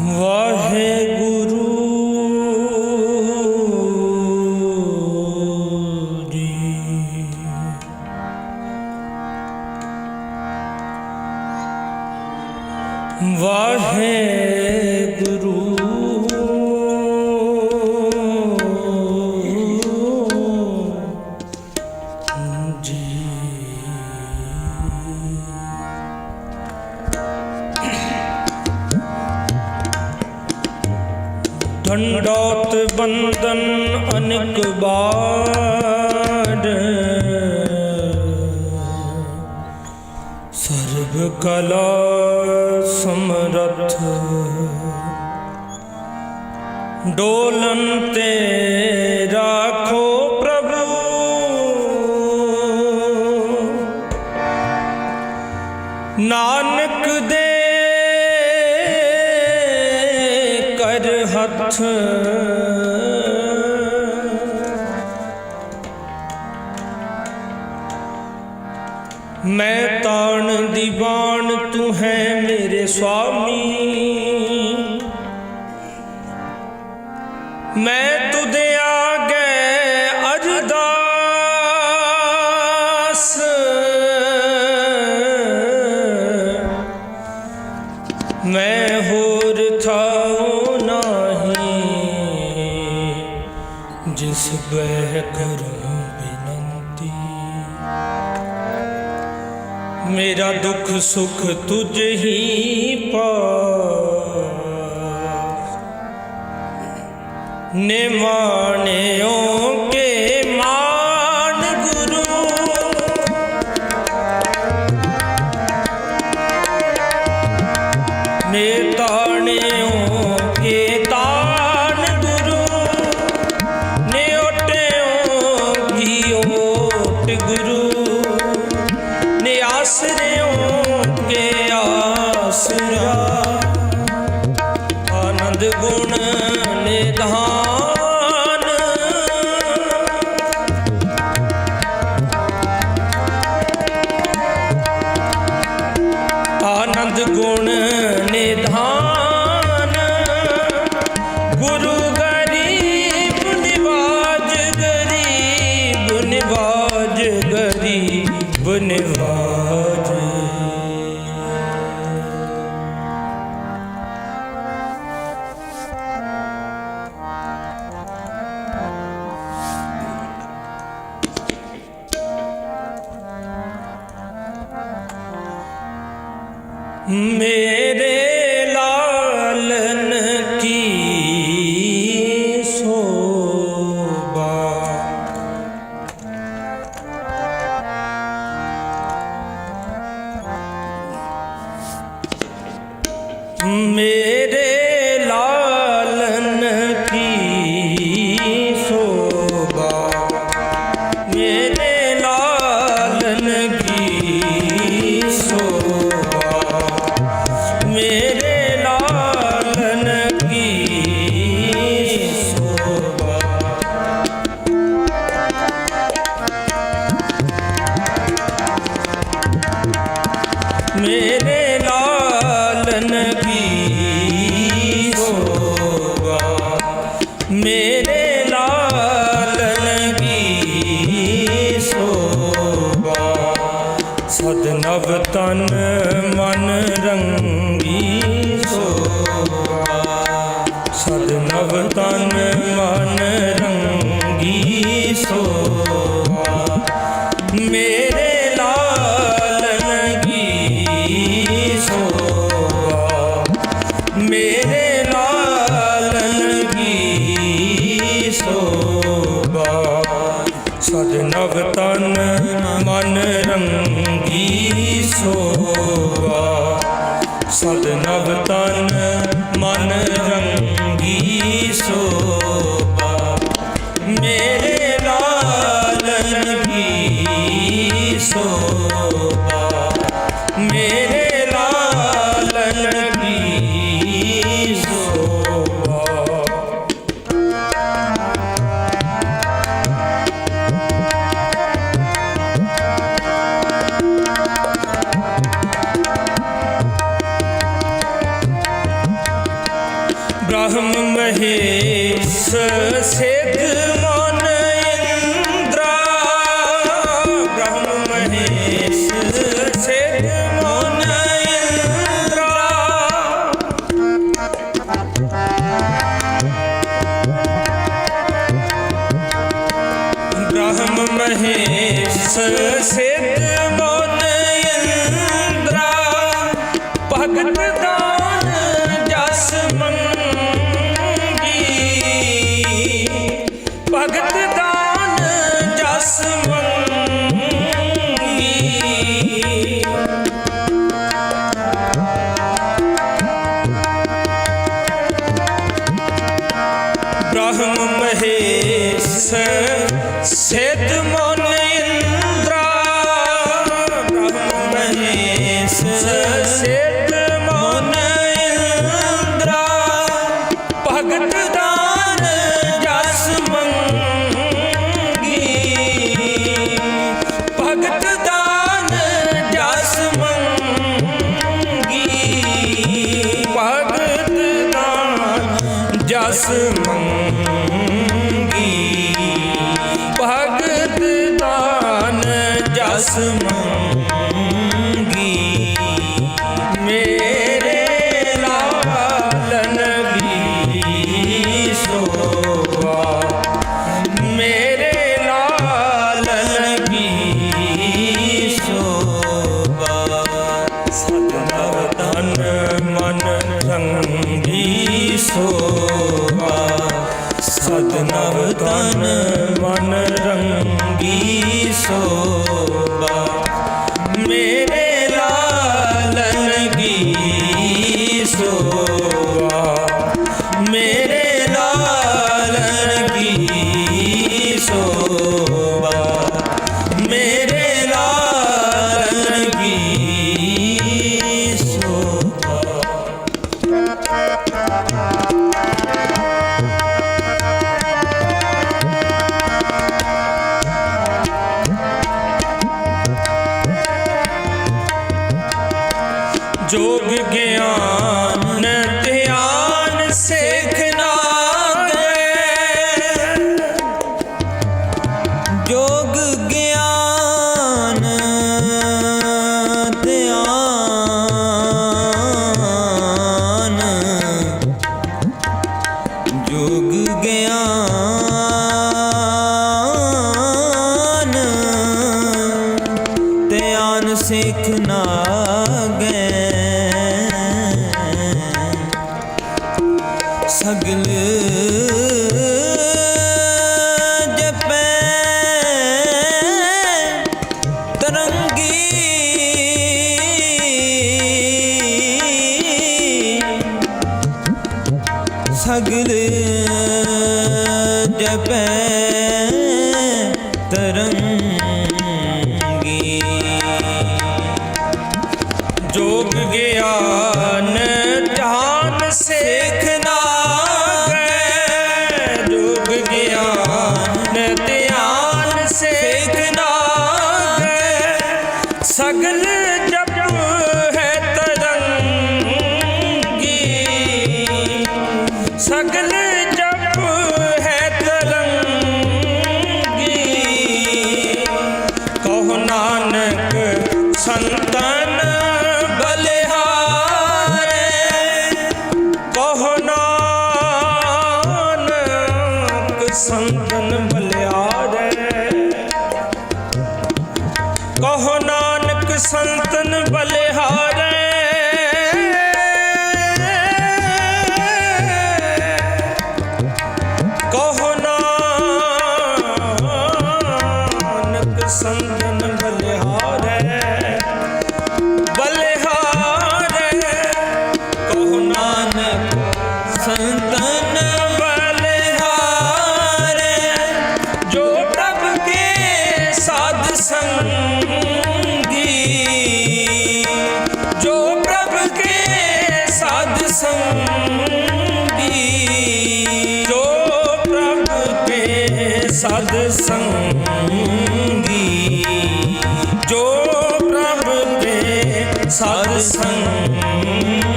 во. ਢੰਡੋਤ ਅਨਕ ਬਾਰ ਸਰਬ ਕਲਾ ਸਮਰਥ। ਡੋਲਨ ਤੇ ਕਰ ਹੱਥ। ਮੈਂ ਤਾਣ ਦੀਵਾਨ ਤੂੰ ਹੈ ਮੇਰੇ ਸੁਆਮੀ। ਮੈਂ ਦੁੱਖ ਸੁਖ ਤੁਝ ਹੀ ਪਾਸ ਨਿਮਾਣਿਓ ਆਨੰਦ ਗੁਣ ਮੇਰੇ ਲਾਲਨ ਕੀ ਸੋਭਾ? ਮੇਰੇ ਸਦ ਨਵ ਤਨ ਮਨ ਰੰਗੀ ਸੋਆ। ਸਦ ਨਵ ਤਨ ਮਨ ਰੰਗੀ ਸੋਆ। ਮੇਰੇ ਲਾਲਨ ਕੀ ਸੋਭਾ ਮੇਰੇ ਲਾਲਨ ਕੀ ਸੋਭਾ ਸਦ ਨਵ ਤਨ ਮਨ ਰੰਗ ਸਦ ਨਵ ਤਨ ਮਨ ਰੰਗੀ ਸੋਭਾ। ਮੇਰੇ ਅਹਮ ਮਹੇਸ਼ ਸੇਤ ਮਨ ਇੰਦਰਾ। ਬ੍ਰਹਮ ਮਹੇਸ਼ ਸੇਤ ਮਨ ਇੰਦਰਾ। ਬ੍ਰਹਮ ਮਹੇਸ਼ ਆਸ ਮੇਰੇ ਵੀ ਸੋਵਾ ਮੇਰੇ ਲਾਲਨ ਵੀ ਸੋਵਾ ਸਤਨਾਮ ਤਨ ਮਨ ਰੰਗੀ ਸੋਵਾ ਸਤਨਾਮ ਮਨ ਰੰਗੀ ਜੋਗ ਗਿਆਨ ਧਿਆਨ ਸਿੱਖ ਨਾ ਗਏ ਜੋਗ ਗਿਆਨ ਗਿਆਨ ਸਤ ਸੰਗ